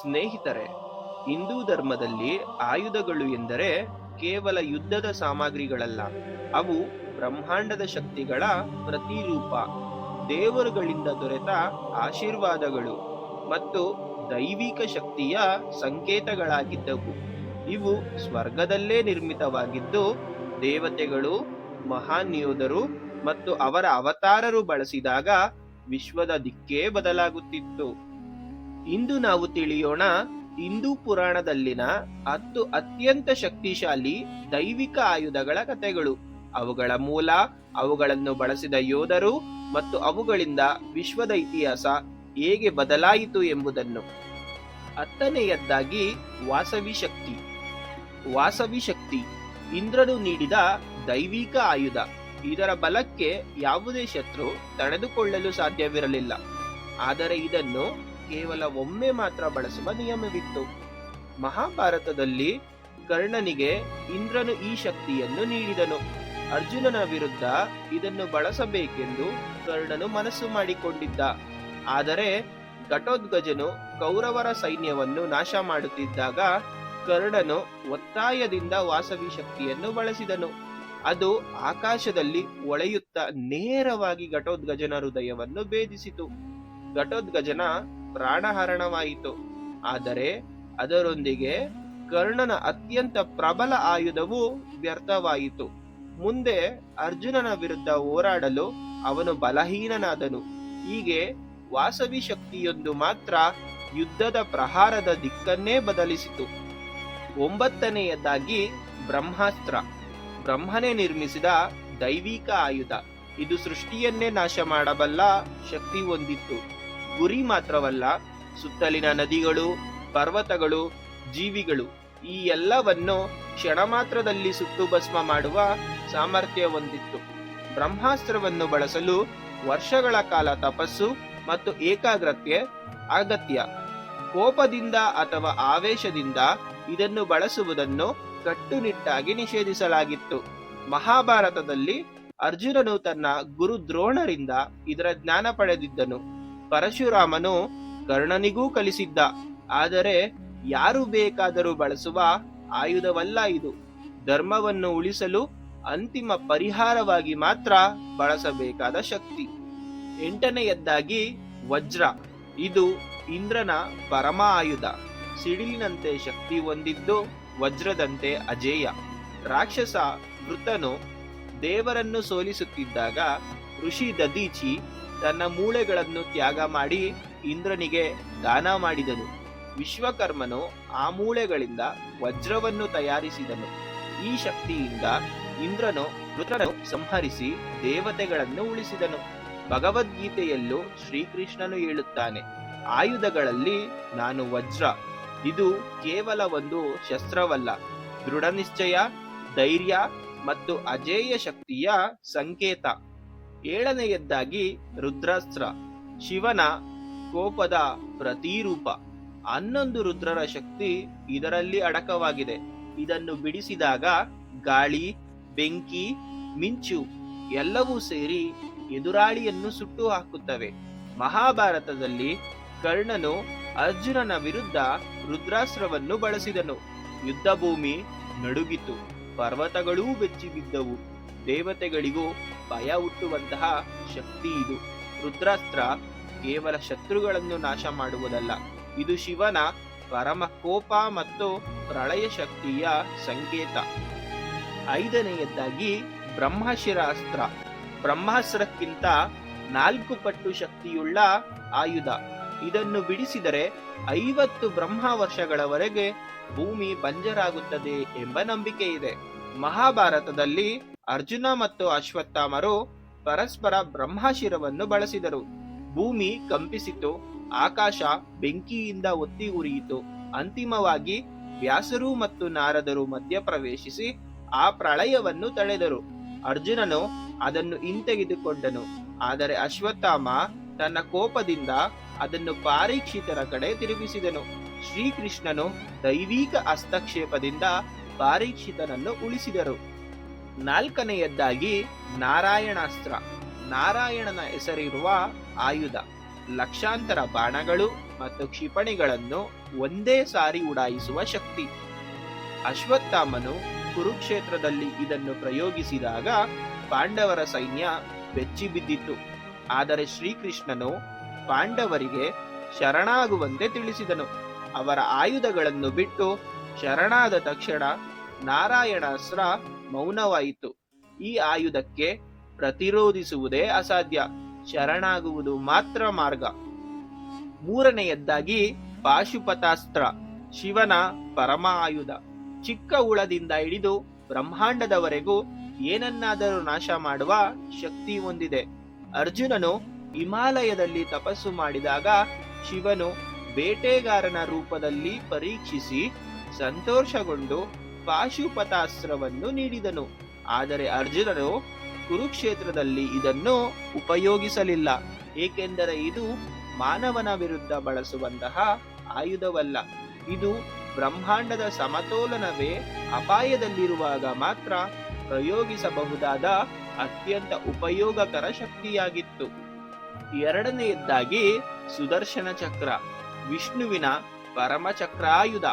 ಸ್ನೇಹಿತರೆ, ಹಿಂದೂ ಧರ್ಮದಲ್ಲಿ ಆಯುಧಗಳು ಎಂದರೆ ಕೇವಲ ಯುದ್ಧದ ಸಾಮಗ್ರಿಗಳಲ್ಲ. ಅವು ಬ್ರಹ್ಮಾಂಡದ ಶಕ್ತಿಗಳ ಪ್ರತಿರೂಪ. ದೇವರುಗಳಿಂದ ದೊರೆತ ಆಶೀರ್ವಾದಗಳು ಮತ್ತು ದೈವಿಕ ಶಕ್ತಿಯ ಸಂಕೇತಗಳಾಗಿದ್ದವು. ಇವು ಸ್ವರ್ಗದಲ್ಲೇ ನಿರ್ಮಿತವಾಗಿದ್ದು, ದೇವತೆಗಳು, ಮಹಾನ್ ಯೋಧರು ಮತ್ತು ಅವರ ಅವತಾರರು ಬಳಸಿದಾಗ ವಿಶ್ವದ ದಿಕ್ಕೇ ಬದಲಾಗುತ್ತಿತ್ತು. ಇಂದು ನಾವು ತಿಳಿಯೋಣ ಹಿಂದೂ ಪುರಾಣದಲ್ಲಿನ ಹತ್ತು ಅತ್ಯಂತ ಶಕ್ತಿಶಾಲಿ ದೈವಿಕ ಆಯುಧಗಳ ಕಥೆಗಳು. ಅವುಗಳ ಮೂಲ, ಅವುಗಳನ್ನು ಬಳಸಿದ ಯೋಧರು ಮತ್ತು ಅವುಗಳಿಂದ ವಿಶ್ವದ ಇತಿಹಾಸ ಹೇಗೆ ಬದಲಾಯಿತು ಎಂಬುದನ್ನು. ಹತ್ತನೆಯದ್ದಾಗಿ ವಾಸವಿ ಶಕ್ತಿ. ವಾಸವಿ ಶಕ್ತಿ ಇಂದ್ರನು ನೀಡಿದ ದೈವಿಕ ಆಯುಧ. ಇದರ ಬಲಕ್ಕೆ ಯಾವುದೇ ಶತ್ರು ತಡೆದುಕೊಳ್ಳಲು ಸಾಧ್ಯವಿರಲಿಲ್ಲ. ಆದರೆ ಇದನ್ನು ಕೇವಲ ಒಮ್ಮೆ ಮಾತ್ರ ಬಳಸುವ ನಿಯಮವಿತ್ತು. ಮಹಾಭಾರತದಲ್ಲಿ ಕರ್ಣನಿಗೆ ಇಂದ್ರನು ಈ ಶಕ್ತಿಯನ್ನು ನೀಡಿದನು. ಅರ್ಜುನನ ವಿರುದ್ಧ ಇದನ್ನು ಬಳಸಬೇಕೆಂದು ಕರ್ಣನು ಮನಸ್ಸು ಮಾಡಿಕೊಂಡಿದ್ದ. ಆದರೆ ಘಟೋದ್ಗಜನು ಕೌರವರ ಸೈನ್ಯವನ್ನು ನಾಶ ಮಾಡುತ್ತಿದ್ದಾಗ ಕರ್ಣನು ಒತ್ತಾಯದಿಂದ ವಾಸವಿ ಶಕ್ತಿಯನ್ನು ಬಳಸಿದನು. ಅದು ಆಕಾಶದಲ್ಲಿ ಒಳೆಯುತ್ತಾ ನೇರವಾಗಿ ಘಟೋದ್ಗಜನ ಹೃದಯವನ್ನು ಭೇದಿಸಿತು. ಘಟೋದ್ಗಜನ ಪ್ರಾಣಹರಣವಾಯಿತು. ಆದರೆ ಅದರೊಂದಿಗೆ ಕರ್ಣನ ಅತ್ಯಂತ ಪ್ರಬಲ ಆಯುಧವು ವ್ಯರ್ಥವಾಯಿತು. ಮುಂದೆ ಅರ್ಜುನನ ವಿರುದ್ಧ ಹೋರಾಡಲು ಅವನು ಬಲಹೀನನಾದನು. ಹೀಗೆ ವಾಸವಿ ಶಕ್ತಿಯೊಂದು ಮಾತ್ರ ಯುದ್ಧದ ಪ್ರಹಾರದ ದಿಕ್ಕನ್ನೇ ಬದಲಿಸಿತು. ಒಂಬತ್ತನೆಯದಾಗಿ ಬ್ರಹ್ಮಾಸ್ತ್ರ. ಬ್ರಹ್ಮನೇ ನಿರ್ಮಿಸಿದ ದೈವಿಕ ಆಯುಧ. ಇದು ಸೃಷ್ಟಿಯನ್ನೇ ನಾಶ ಮಾಡಬಲ್ಲ ಶಕ್ತಿ ಹೊಂದಿತ್ತು. ಗುರಿ ಮಾತ್ರವಲ್ಲ, ಸುತ್ತಲಿನ ನದಿಗಳು, ಪರ್ವತಗಳು, ಜೀವಿಗಳು, ಈ ಎಲ್ಲವನ್ನು ಕ್ಷಣ ಮಾತ್ರದಲ್ಲಿ ಸುಟ್ಟು ಭಸ್ಮ ಮಾಡುವ ಸಾಮರ್ಥ್ಯ ಹೊಂದಿತ್ತು. ಬ್ರಹ್ಮಾಸ್ತ್ರವನ್ನು ಬಳಸಲು ವರ್ಷಗಳ ಕಾಲ ತಪಸ್ಸು ಮತ್ತು ಏಕಾಗ್ರತೆ ಅಗತ್ಯ. ಕೋಪದಿಂದ ಅಥವಾ ಆವೇಶದಿಂದ ಇದನ್ನು ಬಳಸುವುದನ್ನು ಕಟ್ಟುನಿಟ್ಟಾಗಿ ನಿಷೇಧಿಸಲಾಗಿತ್ತು. ಮಹಾಭಾರತದಲ್ಲಿ ಅರ್ಜುನನು ತನ್ನ ಗುರು ದ್ರೋಣರಿಂದ ಇದರ ಜ್ಞಾನ ಪಡೆದಿದ್ದನು. ಪರಶುರಾಮನು ಕರ್ಣನಿಗೂ ಕಲಿಸಿದ್ದ. ಆದರೆ ಯಾರು ಬೇಕಾದರೂ ಬಳಸುವ ಆಯುಧವಲ್ಲ ಇದು. ಧರ್ಮವನ್ನು ಉಳಿಸಲು ಅಂತಿಮ ಪರಿಹಾರವಾಗಿ ಮಾತ್ರ ಬಳಸಬೇಕಾದ ಶಕ್ತಿ. ಎಂಟನೆಯದ್ದಾಗಿ ವಜ್ರ. ಇದು ಇಂದ್ರನ ಪರಮ ಆಯುಧ. ಸಿಡಿಲಿನಂತೆ ಶಕ್ತಿ ಹೊಂದಿದ್ದು ವಜ್ರದಂತೆ ಅಜೇಯ. ರಾಕ್ಷಸ ಮೃತನು ದೇವರನ್ನು ಸೋಲಿಸುತ್ತಿದ್ದಾಗ ಋಷಿ ದದೀಚಿ ತನ್ನ ಮೂಳೆಗಳನ್ನು ತ್ಯಾಗ ಮಾಡಿ ಇಂದ್ರನಿಗೆ ದಾನ ಮಾಡಿದನು. ವಿಶ್ವಕರ್ಮನು ಆ ಮೂಳೆಗಳಿಂದ ವಜ್ರವನ್ನು ತಯಾರಿಸಿದನು. ಈ ಶಕ್ತಿಯಿಂದ ಇಂದ್ರನು ಮೃತನನ್ನು ಸಂಹರಿಸಿ ದೇವತೆಗಳನ್ನು ಉಳಿಸಿದನು. ಭಗವದ್ಗೀತೆಯಲ್ಲೂ ಶ್ರೀಕೃಷ್ಣನು ಹೇಳುತ್ತಾನೆ, ಆಯುಧಗಳಲ್ಲಿ ನಾನು ವಜ್ರ. ಇದು ಕೇವಲ ಒಂದು ಶಸ್ತ್ರವಲ್ಲ. ದೃಢ ನಿಶ್ಚಯ ಧೈರ್ಯ ಮತ್ತು ಅಜೇಯ ಶಕ್ತಿಯ ಸಂಕೇತ. ಏಳನೆಯದ್ದಾಗಿ ರುದ್ರಾಸ್ತ್ರ, ಶಿವನ ಕೋಪದ ಪ್ರತಿರೂಪ. ಹನ್ನೊಂದು ರುದ್ರರ ಶಕ್ತಿ ಇದರಲ್ಲಿ ಅಡಕವಾಗಿದೆ. ಇದನ್ನು ಬಿಡಿಸಿದಾಗ ಗಾಳಿ, ಬೆಂಕಿ, ಮಿಂಚು ಎಲ್ಲವೂ ಸೇರಿ ಎದುರಾಳಿಯನ್ನು ಸುಟ್ಟು ಹಾಕುತ್ತವೆ. ಮಹಾಭಾರತದಲ್ಲಿ ಕರ್ಣನು ಅರ್ಜುನನ ವಿರುದ್ಧ ರುದ್ರಾಸ್ತ್ರವನ್ನು ಬಳಸಿದನು. ಯುದ್ಧ ಭೂಮಿ ನಡುಗಿತು, ಪರ್ವತಗಳೂ ಬೆಚ್ಚಿ ಬಿದ್ದವು ದೇವತೆಗಳಿಗೂ ಭಯ ಹುಟ್ಟುವಂತಹ ಶಕ್ತಿ ಇದು. ರುದ್ರಾಸ್ತ್ರ ಕೇವಲ ಶತ್ರುಗಳನ್ನು ನಾಶ ಮಾಡುವುದಲ್ಲ. ಇದು ಶಿವನ ಪರಮ ಕೋಪ ಮತ್ತು ಪ್ರಳಯ ಶಕ್ತಿಯ ಸಂಕೇತ. ಐದನೆಯದ್ದಾಗಿ ಬ್ರಹ್ಮಶಿರಾಸ್ತ್ರ. ಬ್ರಹ್ಮಾಸ್ತ್ರಕ್ಕಿಂತ ನಾಲ್ಕು ಪಟ್ಟು ಶಕ್ತಿಯುಳ್ಳ ಆಯುಧ. ಇದನ್ನು ಬಿಡಿಸಿದರೆ ಐವತ್ತು ಬ್ರಹ್ಮ ವರ್ಷಗಳವರೆಗೆ ಭೂಮಿ ಬಂಜರಾಗುತ್ತದೆ ಎಂಬ ನಂಬಿಕೆ ಇದೆ ಮಹಾಭಾರತದಲ್ಲಿ ಅರ್ಜುನ ಮತ್ತು ಅಶ್ವತ್ಥಾಮರು ಪರಸ್ಪರ ಬ್ರಹ್ಮಶಿರವನ್ನು ಬಳಸಿದರು. ಭೂಮಿ ಕಂಪಿಸಿತು, ಆಕಾಶ ಬೆಂಕಿಯಿಂದ ಒತ್ತಿ ಉರಿಯಿತು. ಅಂತಿಮವಾಗಿ ವ್ಯಾಸರು ಮತ್ತು ನಾರದರು ಮಧ್ಯಪ್ರವೇಶಿಸಿ ಆ ಪ್ರಳಯವನ್ನು ತಳೆದರು. ಅರ್ಜುನನು ಅದನ್ನು ಹಿಂತೆಗೆದುಕೊಂಡನು, ಆದರೆ ಅಶ್ವತ್ಥಾಮ ತನ್ನ ಕೋಪದಿಂದ ಅದನ್ನು ಪಾರೀಕ್ಷಿತರ ಕಡೆ ತಿರುಗಿಸಿದನು. ಶ್ರೀಕೃಷ್ಣನು ದೈವಿಕ ಹಸ್ತಕ್ಷೇಪದಿಂದ ಪಾರೀಕ್ಷಿತನನ್ನು ಉಳಿಸಿದರು. ನಾಲ್ಕನೆಯದ್ದಾಗಿ ನಾರಾಯಣಾಸ್ತ್ರ. ನಾರಾಯಣನ ಹೆಸರಿರುವ ಆಯುಧ. ಲಕ್ಷಾಂತರ ಬಾಣಗಳು ಮತ್ತು ಕ್ಷಿಪಣಿಗಳನ್ನು ಒಂದೇ ಸಾರಿ ಉಡಾಯಿಸುವ ಶಕ್ತಿ. ಅಶ್ವತ್ಥಾಮನು ಕುರುಕ್ಷೇತ್ರದಲ್ಲಿ ಇದನ್ನು ಪ್ರಯೋಗಿಸಿದಾಗ ಪಾಂಡವರ ಸೈನ್ಯ ಬೆಚ್ಚಿ ಬಿದ್ದಿತ್ತು. ಆದರೆ ಶ್ರೀಕೃಷ್ಣನು ಪಾಂಡವರಿಗೆ ಶರಣಾಗುವಂತೆ ತಿಳಿಸಿದನು. ಅವರ ಆಯುಧಗಳನ್ನು ಬಿಟ್ಟು ಶರಣಾದ ತಕ್ಷಣ ನಾರಾಯಣಾಸ್ತ್ರ ಮೌನವಾಯಿತು. ಈ ಆಯುಧಕ್ಕೆ ಪ್ರತಿರೋಧಿಸುವುದೇ ಅಸಾಧ್ಯ. ಶರಣಾಗುವುದು ಮಾತ್ರ ಮಾರ್ಗ. ಮೂರನೆಯದ್ದಾಗಿ ಪಾಶುಪತಾಸ್ತ್ರ, ಶಿವನ ಪರಮ ಆಯುಧ. ಚಿಕ್ಕ ಹುಳದಿಂದ ಹಿಡಿದು ಬ್ರಹ್ಮಾಂಡದವರೆಗೂ ಏನನ್ನಾದರೂ ನಾಶ ಮಾಡುವ ಶಕ್ತಿ ಹೊಂದಿದೆ. ಅರ್ಜುನನು ಹಿಮಾಲಯದಲ್ಲಿ ತಪಸ್ಸು ಮಾಡಿದಾಗ ಶಿವನು ಬೇಟೆಗಾರನ ರೂಪದಲ್ಲಿ ಪರೀಕ್ಷಿಸಿ ಸಂತೋಷಗೊಂಡು ಪಾಶುಪತಾಸ್ತ್ರವನ್ನು ನೀಡಿದನು. ಆದರೆ ಅರ್ಜುನನು ಕುರುಕ್ಷೇತ್ರದಲ್ಲಿ ಇದನ್ನು ಉಪಯೋಗಿಸಲಿಲ್ಲ. ಏಕೆಂದರೆ ಇದು ಮಾನವನ ವಿರುದ್ಧ ಬಳಸುವಂತಹ ಆಯುಧವಲ್ಲ. ಇದು ಬ್ರಹ್ಮಾಂಡದ ಸಮತೋಲನವೇ ಅಪಾಯದಲ್ಲಿರುವಾಗ ಮಾತ್ರ ಪ್ರಯೋಗಿಸಬಹುದಾದ ಅತ್ಯಂತ ಉಪಯೋಗಕರ ಶಕ್ತಿಯಾಗಿತ್ತು. ಎರಡನೆಯದ್ದಾಗಿ ಸುದರ್ಶನ ಚಕ್ರ, ವಿಷ್ಣುವಿನ ಪರಮಚಕ್ರಾಯುಧ.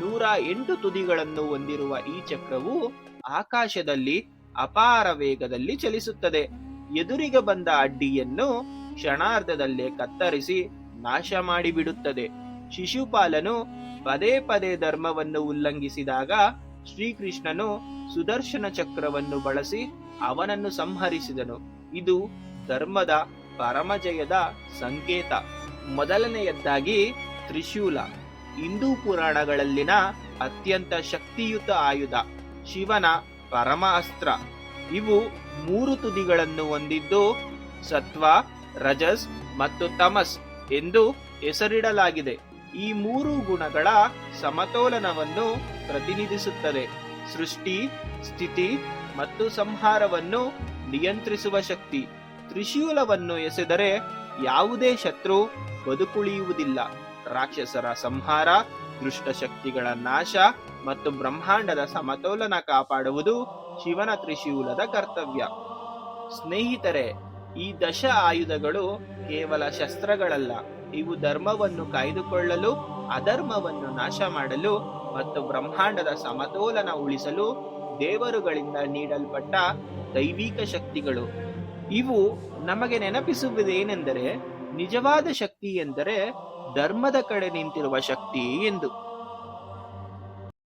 ನೂರ ಎಂಟು ತುದಿಗಳನ್ನು ಹೊಂದಿರುವ ಈ ಚಕ್ರವು ಆಕಾಶದಲ್ಲಿ ಅಪಾರ ವೇಗದಲ್ಲಿ ಚಲಿಸುತ್ತದೆ. ಎದುರಿಗೆ ಬಂದ ಅಡ್ಡಿಯನ್ನು ಕ್ಷಣಾರ್ಧದಲ್ಲೇ ಕತ್ತರಿಸಿ ನಾಶ ಮಾಡಿಬಿಡುತ್ತದೆ. ಶಿಶುಪಾಲನು ಪದೇ ಪದೇ ಧರ್ಮವನ್ನು ಉಲ್ಲಂಘಿಸಿದಾಗ ಶ್ರೀಕೃಷ್ಣನು ಸುದರ್ಶನ ಚಕ್ರವನ್ನು ಬಳಸಿ ಅವನನ್ನು ಸಂಹರಿಸಿದನು. ಇದು ಧರ್ಮದ ಪರಮಜಯದ ಸಂಕೇತ. ಮೊದಲನೆಯದ್ದಾಗಿ ತ್ರಿಶೂಲ. ಹಿಂದೂ ಪುರಾಣಗಳಲ್ಲಿನ ಅತ್ಯಂತ ಶಕ್ತಿಯುತ ಆಯುಧ ಶಿವನ ಪರಮ ಅಸ್ತ್ರ. ಇವು ಮೂರು ತುದಿಗಳನ್ನು ಹೊಂದಿದ್ದು ಸತ್ವ, ರಜಸ್ ಮತ್ತು ತಮಸ್ ಎಂದು ಹೆಸರಿಡಲಾಗಿದೆ. ಈ ಮೂರು ಗುಣಗಳ ಸಮತೋಲನವನ್ನು ಪ್ರತಿನಿಧಿಸುತ್ತದೆ. ಸೃಷ್ಟಿ, ಸ್ಥಿತಿ ಮತ್ತು ಸಂಹಾರವನ್ನು ನಿಯಂತ್ರಿಸುವ ಶಕ್ತಿ. ತ್ರಿಶೂಲವನ್ನು ಎಸೆದರೆ ಯಾವುದೇ ಶತ್ರು ಬದುಕುಳಿಯುವುದಿಲ್ಲ. ರಾಕ್ಷಸರ ಸಂಹಾರ, ದುಷ್ಟ ಶಕ್ತಿಗಳ ನಾಶ ಮತ್ತು ಬ್ರಹ್ಮಾಂಡದ ಸಮತೋಲನ ಕಾಪಾಡುವುದು ಶಿವನ ತ್ರಿಶೂಲದ ಕರ್ತವ್ಯ. ಸ್ನೇಹಿತರೆ, ಈ ದಶ ಆಯುಧಗಳು ಕೇವಲ ಶಸ್ತ್ರಗಳಲ್ಲ. ಇವು ಧರ್ಮವನ್ನು ಕಾಯ್ದುಕೊಳ್ಳಲು, ಅಧರ್ಮವನ್ನು ನಾಶ ಮಾಡಲು ಮತ್ತು ಬ್ರಹ್ಮಾಂಡದ ಸಮತೋಲನ ಉಳಿಸಲು ದೇವರುಗಳಿಂದ ನೀಡಲ್ಪಟ್ಟ ದೈವಿಕ ಶಕ್ತಿಗಳು. ಇವು ನಮಗೆ ನೆನಪಿಸುವುದೇನೆಂದರೆ, ನಿಜವಾದ ಶಕ್ತಿ ಎಂದರೆ ಧರ್ಮದ ಕಡೆ ನಿಂತಿರುವ ಶಕ್ತಿ ಎಂದು.